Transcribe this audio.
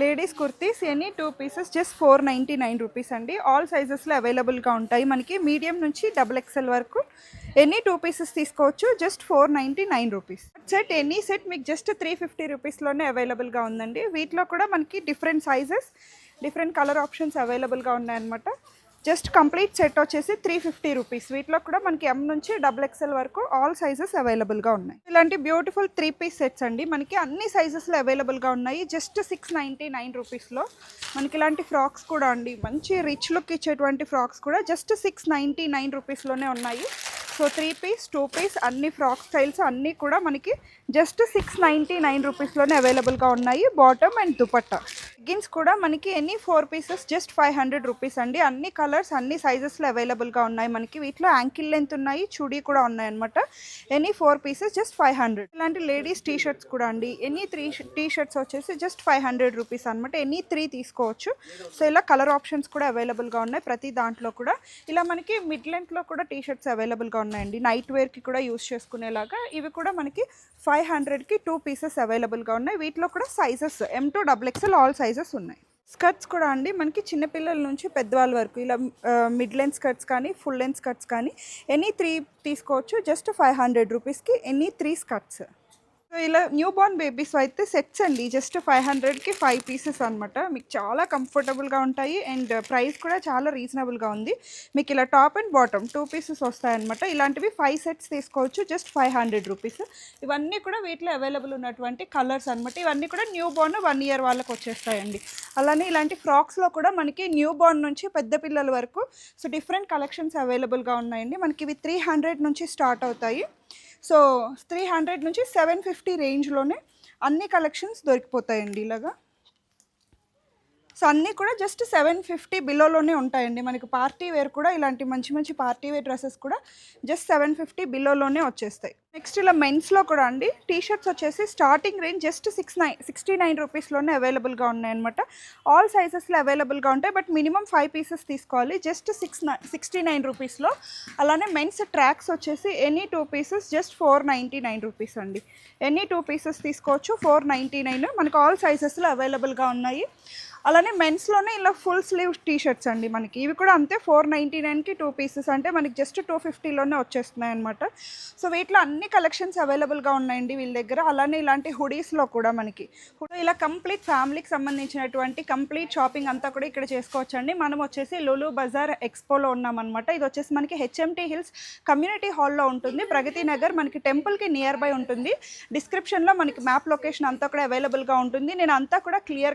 Ladies kurtis any two pieces just four ninety nine rupees అండి. All సైజెస్లో అవైలబుల్గా ఉంటాయి. మనకి మీడియం నుంచి డబుల్ ఎక్స్ఎల్ వరకు ఎనీ టూ పీసెస్ తీసుకోవచ్చు just four ninety nine rupees. Set any set మీకు జస్ట్ త్రీ ఫిఫ్టీ రూపీస్లోనే అవైలబుల్గా ఉందండి. వీటిలో కూడా మనకి different sizes different colour options అవైలబుల్గా ఉన్నాయన్నమాట. జస్ట్ కంప్లీట్ సెట్ వచ్చేసి త్రీ ఫిఫ్టీ రూపీస్. వీటిలో కూడా మనకి ఎం నుంచి డబుల్ ఎక్స్ఎల్ వరకు ఆల్ సైజెస్ అవైలబుల్గా ఉన్నాయి. ఇలాంటి బ్యూటిఫుల్ త్రీ పీస్ సెట్స్ అండి. మనకి అన్ని సైజెస్లో అవైలబుల్గా ఉన్నాయి. జస్ట్ సిక్స్ నైంటీ నైన్ రూపీస్లో మనకి ఇలాంటి ఫ్రాక్స్ కూడా అండి. మంచి రిచ్ లుక్ ఇచ్చేటువంటి ఫ్రాక్స్ కూడా జస్ట్ సిక్స్ నైంటీ నైన్ రూపీస్లోనే ఉన్నాయి. So three piece two piece అన్ని ఫ్రాక్ స్టైల్స్ అన్నీ కూడా మనకి జస్ట్ సిక్స్ నైంటీ నైన్ రూపీస్లోనే అవైలబుల్గా ఉన్నాయి. బాటమ్ అండ్ దుపట్టా లెగ్గిన్స్ కూడా మనకి any four pieces just five hundred rupees అండి. అన్ని కలర్స్ అన్ని సైజెస్లో అవైలబుల్గా ఉన్నాయి మనకి. వీటిలో యాంకిల్ లెంత్ ఉన్నాయి చుడీ కూడా ఉన్నాయి అనమాట any four pieces just five hundred. ఇలాంటి లేడీస్ టీ షర్ట్స్ కూడా అండి. ఎనీ త్రీ టీ షర్ట్స్ వచ్చేసి జస్ట్ ఫైవ్ హండ్రెడ్ రూపీస్ అనమాట ఎనీ త్రీ తీసుకోవచ్చు. సో ఇలా కలర్ ఆప్షన్స్ కూడా అవైలబుల్గా ఉన్నాయి ప్రతి దాంట్లో కూడా. ఇలా మనకి మిడ్ లెంత్లో కూడా టీ షర్ట్స్ అవైలబుల్గా ఉన్నాయండి. నైట్ వేర్కి కూడా యూస్ చేసుకునేలాగా ఇవి కూడా మనకి ఫైవ్ హండ్రెడ్కి టూ పీసెస్ అవైలబుల్గా ఉన్నాయి. వీటిలో కూడా sizes M to double XL all sizes ఉన్నాయి. స్కర్ట్స్ కూడా అండి మనకి చిన్నపిల్లల నుంచి పెద్దవాళ్ళ వరకు ఇలా మిడ్ లెంత్ స్కర్ట్స్ కానీ ఫుల్ లెంత్ స్కర్ట్స్ కానీ ఎనీ త్రీ తీసుకోవచ్చు జస్ట్ ఫైవ్ హండ్రెడ్ రూపీస్కి ఎనీ త్రీ స్కర్ట్స్ సో ఇలా న్యూ బార్న్ బేబీస్ అయితే సెట్స్ అండి. జస్ట్ ఫైవ్ హండ్రెడ్కి ఫైవ్ పీసెస్ అనమాట మీకు చాలా కంఫర్టబుల్గా ఉంటాయి. అండ్ ప్రైస్ కూడా చాలా రీజనబుల్గా ఉంది. మీకు ఇలా top and bottom two pieces వస్తాయన్నమాట ఇలాంటివి ఫైవ్ సెట్స్ తీసుకోవచ్చు. జస్ట్ ఫైవ్ హండ్రెడ్ రూపీస్ ఇవన్నీ కూడా వీటిలో అవైలబుల్ ఉన్నటువంటి కలర్స్ అనమాట ఇవన్నీ కూడా న్యూ బార్న్ వన్ ఇయర్ వాళ్ళకి వచ్చేస్తాయండి. అలానే ఇలాంటి ఫ్రాక్స్లో కూడా మనకి న్యూ బార్న్ నుంచి పెద్ద పిల్లల వరకు సో డిఫరెంట్ కలెక్షన్స్ అవైలబుల్గా ఉన్నాయండి. మనకి ఇవి త్రీ హండ్రెడ్ నుంచి స్టార్ట్ అవుతాయి. సో త్రీ హండ్రెడ్ నుంచి సెవెన్ ఫిఫ్టీ రేంజ్లోనే అన్ని కలెక్షన్స్ దొరికిపోతాయండి ఇలాగా. సో అన్నీ కూడా జస్ట్ సెవెన్ ఫిఫ్టీ బిలోలోనే ఉంటాయండి. మనకి పార్టీ వేర్ కూడా ఇలాంటి మంచి మంచి పార్టీ వేర్ డ్రెస్సెస్ కూడా జస్ట్ సెవెన్ ఫిఫ్టీ బిలోలోనే వచ్చేస్తాయి. నెక్స్ట్ ఇలా మెన్స్లో కూడా అండి టీ షర్ట్స్ వచ్చేసి starting range just six nine sixty nine రూపీస్లోనే అవైలబుల్గా ఉన్నాయన్నమాట. ఆల్ సైజెస్లో అవైలబుల్గా ఉంటాయి బట్ మినిమం ఫైవ్ పీసెస్ తీసుకోవాలి. జస్ట్ సిక్స్ సిక్స్టీ నైన్ రూపీస్లో అలానే మెన్స్ ట్రాక్స్ వచ్చేసి any two pieces just four ninety nine rupees అండి. ఎనీ టూ పీసెస్ తీసుకోవచ్చు ఫోర్ నైంటీ నైన్ మనకు ఆల్ సైజెస్లో అవైలబుల్గా ఉన్నాయి. అలానే మెన్స్లోనే ఇలా ఫుల్ స్లీవ్ టీ షర్ట్స్ అండి మనకి. ఇవి కూడా అంతే ఫోర్ నైంటీ నైన్కి టూ పీసెస్ అంటే మనకి జస్ట్ టూ ఫిఫ్టీలోనే వచ్చేస్తున్నాయి అనమాట సో వీటిలో అన్ని అన్ని కలెక్షన్స్ అవైలబుల్గా ఉన్నాయండి వీళ్ళ దగ్గర. అలానే ఇలాంటి హుడీస్లో కూడా మనకి. ఇలా కంప్లీట్ ఫ్యామిలీకి సంబంధించినటువంటి కంప్లీట్ షాపింగ్ అంతా కూడా ఇక్కడ చేసుకోవచ్చు అండి మనం వచ్చేసి లులు బజార్ ఎక్స్పోలో ఉన్నామన్నమాట. ఇది వచ్చేసి మనకి హెచ్ఎంటీ హిల్స్ కమ్యూనిటీ హాల్లో ఉంటుంది. ప్రగతి నగర్ మనకి టెంపుల్కి నియర్ బై ఉంటుంది. డిస్క్రిప్షన్లో మనకి మ్యాప్ లొకేషన్ అంతా కూడా అవైలబుల్గా ఉంటుంది. నేను అంతా కూడా క్లియర్గా